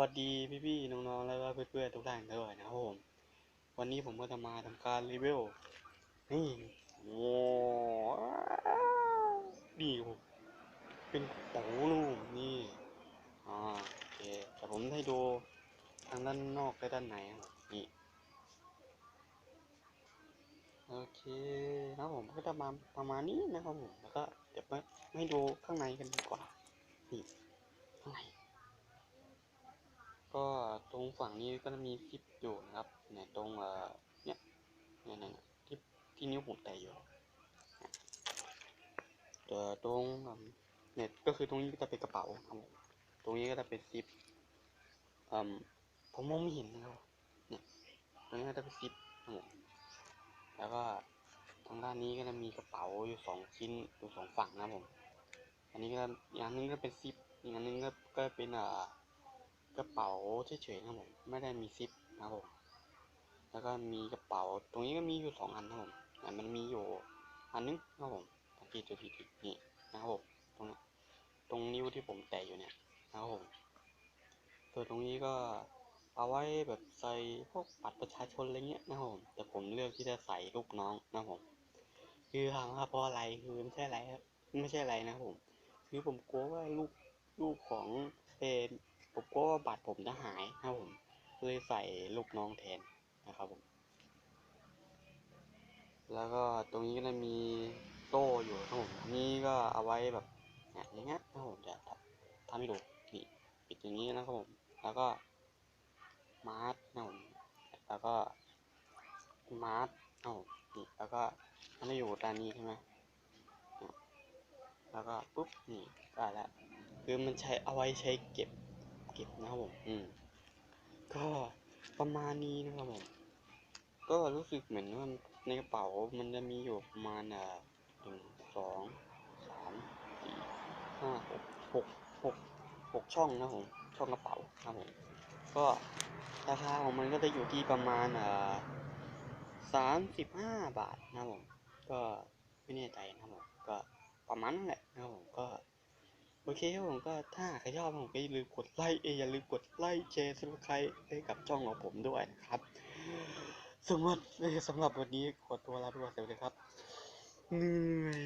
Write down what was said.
วัสดีพี่ๆน้องๆแล้วก็เพื่อนๆทุกท่านด้วยนะครับผม วันนี้ผมก็จะมาทำการรีวิวนี่โอ้ดีผมเป็นโป๋ลูกนี่อ่าโอเคแต่ผมให้ดูทางด้านนอกและด้านในนี่โอเคนะครับผมก็จะมาประมาณนี้นะครับผมแล้วก็เดี๋ยวไมาให้ดูข้างในกันดีกว่านี่ข้างใน ตรงฝั่งนี้ก็จะมีซิปอยู่นะครับเนี่ยตรงเอ่อเนี่ยเนี่ยเนี่ยที่ที่นิ้วผมแตะอยู่เดี๋ยวตรงเนี่ยก็คือตรงนี้ก็จะเป็นกระเป๋าครับตรงนี้ก็จะเป็นซิปอืมผมมองไม่เห็นนะครับเนี่ยตรงนี้ก็จะเป็นซิปครับผมแล้วก็ทางด้านนี้ก็จะมีกระเป๋าอยู่สองชิ้นอยู่สองฝั่งนะผม อันนี้ก็อย่างนึงก็เป็นซิปอีกอันนึงก็ก็เป็นอ่อ กระเป๋าเฉยๆนะผมไม่ได้มีซิปนะผมแล้วก็มีกระเป๋า ตรงนี้ก็มีอยู่สองอันนะผมแต่มันมีอยู่อันนึงนะผมสังเกตดูทีๆนี่นะครับผมตรงนี้ตรงนิ้วที่ผมแตะอยู่เนี่ยนะครับผมส่วนตรงนี้ก็เอาไว้แบบใส่พวกบัตรประชาชนอะไรเงี้ยนะครับผม แต่ผมเลือกที่จะใส่รูปน้องนะครับผม คือถามว่าเพราะอะไรคือไม่ใช่อะไรครับไม่ใช่อะไรนะครับผม คือผมกลัวว่าลูกลูกของเป็นผม กลัวบัตรผมจะหายนะครับผมเลยใส่ลูกน้องแทนนะครับผม แล้วก็ตรงนี้ก็จะมีโซ่อยู่นะครับผมนนี้ก็เอาไว้แบบเนี่ยอย่างเงี้ยนะครับผมจะทำให้ดูนี่ปิดอย่างนี้นะครับผม แล้วก็มาร์ทนะผมแล้วก็มาร์ทนะผมนี่แล้วก็มันจะอยู่ด้านนี้ใช่ไหมแล้วก็ปุ๊บนี่ได้แล้วคือมันใช้เอาไว้ใช้เก็บ เก็บนะครับผมอืมก็ประมาณนี้นะครับผม ก็รู้สึกเหมือนว่าในกระเป๋ามันจะมีอยู่ประมาณอ่าหนึ่งสองสามสี่ห้าหกหกหกหกช่องนะผมช่องกระเป๋าครับผมก็ราคาของมันก็จะอยู่ที่ประมาณอ่าสามสิบห้าบาทนะผม ก็ไม่แน่ใจนะผมก็ประมาณนั้นแหละนะผมก็ โอเคครับผมก็ถ้าใครชอบผมก็อย่าลืมกดไลค์เอยอย่าลืมกดไลค์แชร์ซับสไครต์ให้กับช่องของผมด้วยนะครับสำหรับสำหรับวันนี้ขอตัวลาไปก่อนสวัสดีครับเหนื่อย